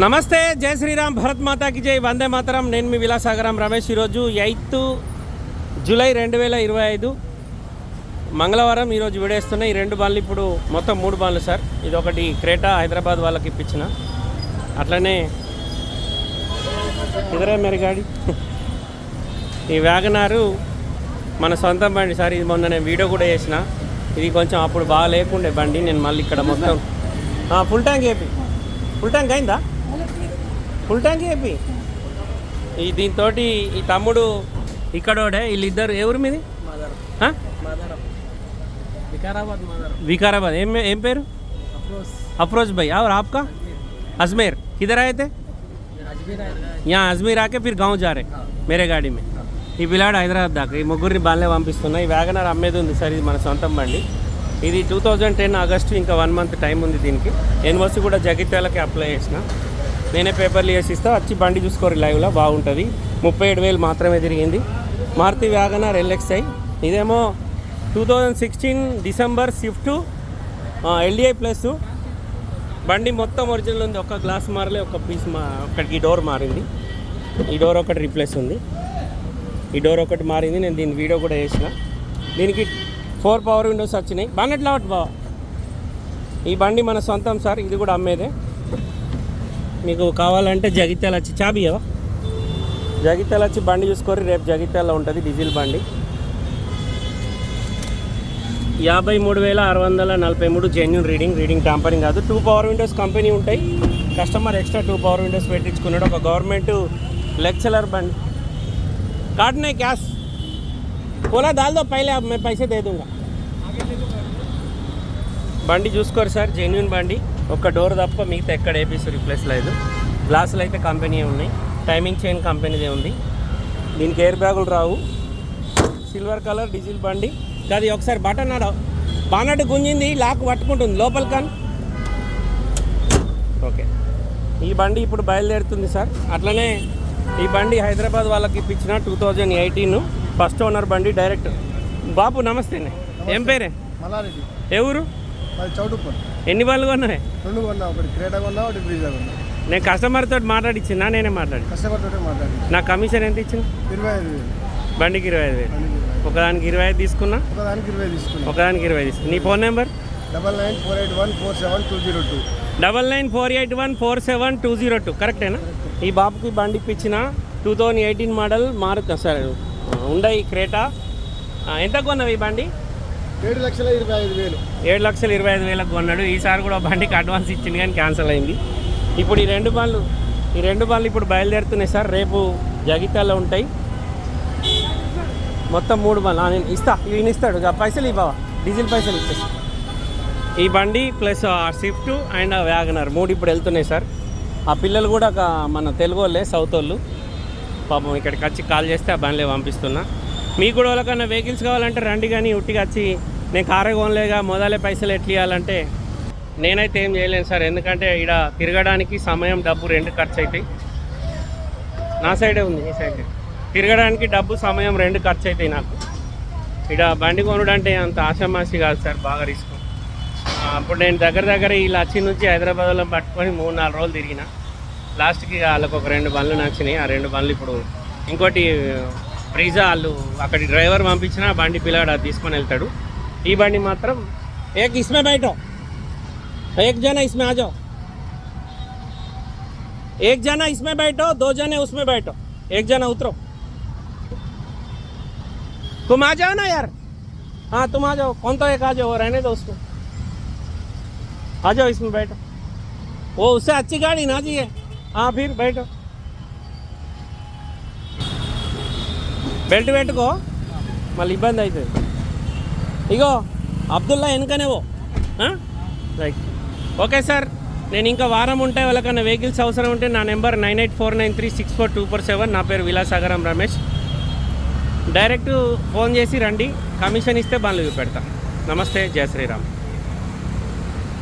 నమస్తే జై శ్రీరామ్ భరత్ మాతాకి జై. వందే మాతరం నేను మీ విలాసాగరం రమేష్. ఈరోజు ఎయిత్ జూలై రెండు వేల ఇరవై ఐదు. మంగళవారం ఈరోజు విడేస్తున్నాయి ఈ రెండు బండ్లు ఇప్పుడు మొత్తం మూడు బండ్లు సార్. ఇది ఒకటి క్రేటా హైదరాబాద్ వాళ్ళకి ఇప్పించిన. అట్లనే ఇదరే మరి గాడి. ఈ వ్యాగనారు మన సొంత బండి సార్. ఇది మొన్న నేను వీడియో కూడా చేసిన. ఇది కొంచెం అప్పుడు బాగా లేకుండే బండి. నేను మళ్ళీ ఇక్కడ మొత్తం full tank AP. Full tank అయిందా? ఫుల్ ట్యాంక్ ఏపీ ఈ దీంతో ఈ తమ్ముడు ఇక్కడోడే వీళ్ళిద్దరు ఎవరు మీది మదర్ ఆ? మదర్ వికారాబాద్ మదర్ వికారాబాద్ ఏం ఏం పేరు అఫ్రోజ్ अफरोज भाई और आपका अजमेर किधर आए थे అజ్మీర్ यहाँ अजमेर आके फिर गांव जा रहे मेरे गाड़ी में ఈ పిల్లాడు హైదరాబాద్ దాకా ఈ ముగ్గురిని బాగానే పంపిస్తున్నా ఈ వ్యాగనర్ అమ్మేది ఉంది సార్ ఇది మన సొంతం బండి ఇది టూ థౌజండ్ టెన్ ఆగస్టు ఇంకా వన్ మంత్ టైం ఉంది దీనికి యూనివర్సిటీ కూడా జగిత్యాలకి అప్లై చేసిన నేనే పేపర్లు వేసి ఇస్తా వచ్చి బండి చూసుకోరు లైవ్లో బాగుంటుంది. ముప్పై ఏడు వేలు మాత్రమే తిరిగింది. మారుతి వ్యాగనర్ ఎల్ఎక్స్ఐ ఇదేమో two thousand sixteen December Swift LDI plus బండి మొత్తం ఒరిజినల్ ఉంది. ఒక గ్లాస్ మారలే ఒక పీస్ మా ఒకటి ఈ డోర్ మారింది. ఈ డోర్ ఒకటి రీప్లేస్ ఉంది. ఈ డోర్ ఒకటి మారింది. నేను దీని వీడియో కూడా వేసిన. దీనికి ఫోర్ పవర్ విండోస్ వచ్చినాయి. బాగా లావట్ బావ. ఈ బండి మన సొంతం సార్. ఇది కూడా అమ్మేదే. మీకు కావాలంటే జగిత్యాల వచ్చి చాబియా జగిత్యాల వచ్చి బండి చూసుకొని రేపు జగిత్యాలలో ఉంటుంది డీజిల్ బండి. యాభై మూడు వేల ఆరు వందల నలభై మూడు జెన్యున్ రీడింగ్ రీడింగ్ ట్యాంపరింగ్ కాదు. టూ పవర్ విండోస్ కంపెనీ ఉంటాయి. Customer extra two power windows పెట్టించుకున్నాడు. ఒక గవర్నమెంట్ లెక్చరర్ బండి. కాటనే క్యాష్ ఓలా దాల్దో పైలే మేము పైసే దేదుగా బండి చూసుకోరు సార్ జెన్యున్ బండి. ఒక్క డోర్ తప్ప మిగతా ఎక్కడ ఏపీస్ రిప్లేస్ లేదు. గ్లాసులు అయితే కంపెనీ ఉన్నాయి. టైమింగ్ చైన్ కంపెనీదే ఉంది. దీనికి ఎయిర్ బ్యాగులు రావు. సిల్వర్ కలర్ డీజిల్ బండి. అది ఒకసారి బటన్ ఆడ. బానట్టు గుంజింది లాక్ పట్టుకుంటుంది. లోపల కాన్. ఓకే ఈ బండి ఇప్పుడు బయలుదేరుతుంది సార్ అట్లనే ఈ బండి హైదరాబాద్ వాళ్ళకి ఇప్పించిన two thousand eighteen first owner బండి డైరెక్ట్ బాబు నమస్తే ఏం పేరే? మల్లారెడ్డి. ఏ ఊరు? చౌటుప్పల్. ఎన్ని వాళ్ళు కొన్నాయి రెండు కొన్నా ఒకటి క్రేటా కొన్నా ఒకటి బ్రీజా కొన్నా. నేను కస్టమర్ తోటి మాట్లాడిచ్చినా నేనే మాట్లాడి కస్టమర్ తోటే మాట్లాడి నా కమిషన్ ఎంత ఇచ్చిన ఇరవై ఐదు వేలు. బండికి ఇరవై ఐదు వేలు. ఒకదానికి ఇరవై ఐదు తీసుకున్నా? ఒకదానికి ఇరవై తీసుకున్నా. ఒకదానికి ఇరవై తీసుకున్నా. నీ phone number double nine four eight one four seven two zero two. Double nine four eight one four seven two zero two. కరెక్టేనా? ఈ బాబుకి బండి ఇప్పించిన టూ థౌజండ్ ఎయిటీన్ మోడల్ మారుతా సార్ ఉండయి క్రేటా ఎంత కొన్నావు ఈ బండి? ఏడు లక్షల ఇరవై ఐదు వేలు. ఏడు లక్షల ఇరవై ఐదు వేలకు కొన్నాడు. ఈసారి కూడా బండికి అడ్వాన్స్ ఇచ్చింది కానీ క్యాన్సిల్ అయింది. ఇప్పుడు ఈ రెండు బండ్లు ఈ రెండు బండ్లు ఇప్పుడు బయలుదేరుతున్నాయి సార్. రేపు జగిత్యాల్లో ఉంటాయి. మొత్తం మూడు బండ్లు. నేను ఇస్తా. ఈయన ఇస్తాడు. ఇక పైసలు ఇవ్వవా? డీజిల్ పైసలు ఇచ్చేసి. ఈ బండి ప్లస్ ఆ స్విఫ్ట్ అండ్ ఆ వ్యాగనర్ మూడు ఇప్పుడు వెళ్తున్నాయి సార్. ఆ పిల్లలు కూడా ఒక మన తెలుగు వాళ్ళే సౌత్ వాళ్ళు. పాపం ఇక్కడికి వచ్చి కాల్ చేస్తే ఆ బండ్లే పంపిస్తున్నా. మీకు కూడా వాళ్ళకన్నా వెహికల్స్ కావాలంటే రండి కానీ ఉట్టిగా వచ్చి నేను కారే కొనలేగా మొదలే పైసలు ఎట్లా ఇవ్వాలంటే నేనైతే ఏం చేయలేను సార్. ఎందుకంటే ఇక్కడ తిరగడానికి సమయం డబ్బు రెండు ఖర్చు అవుతాయి నా సైడే ఉంది ఈ సైడ్ తిరగడానికి డబ్బు సమయం రెండు ఖర్చు అవుతాయి నాకు. ఇక్కడ బండి కొనుడంటే అంత ఆశామాసి కాదు సార్ బాగా రిస్క్ అప్పుడు నేను దగ్గర దగ్గర ఈ లచ్చి నుంచి హైదరాబాద్లో పట్టుకొని మూడు నాలుగు రోజులు తిరిగిన. లాస్ట్కి వాళ్ళకు ఒక రెండు బండ్లు నచ్చినాయి. ఆ రెండు బండ్లు ఇప్పుడు ఇంకోటి బ్రీజా వాళ్ళు అక్కడి డ్రైవర్ పంపించిన ఆ బండి పిల్లాడు అది తీసుకొని వెళ్తాడు ఈ బండి మాత్రం ఏక్ ఇస్మే బయట एक जना इसमें आ जाओ एक जना इसमें बैठो दो जने उसमें बैठो एक जना उतरो तुम आ जाओ ना यार हाँ तुम आ जाओ कौन तो एक आ जाओ रहने दो उसको आ जाओ इसमें बैठो वो उससे अच्छी गाड़ी ना चाहिए हाँ फिर बैठो బెల్ట్ పెట్టుకో. మళ్ళీ ఇబ్బంది అవుతుంది. ఇగో అబ్దుల్లా వెనుకనేవో ఓ రైట్ ఓకే సార్ నేను ఇంకా వారం ఉంటే వాళ్ళకన్నా వెహికల్స్ అవసరం ఉంటే నా number nine eight four nine three six four two four seven. నా పేరు విలాసాగరం రమేష్. డైరెక్ట్ ఫోన్ చేసి రండి కమిషన్ ఇస్తే బండ్లు చూపెడతా. నమస్తే జయ శ్రీరామ్.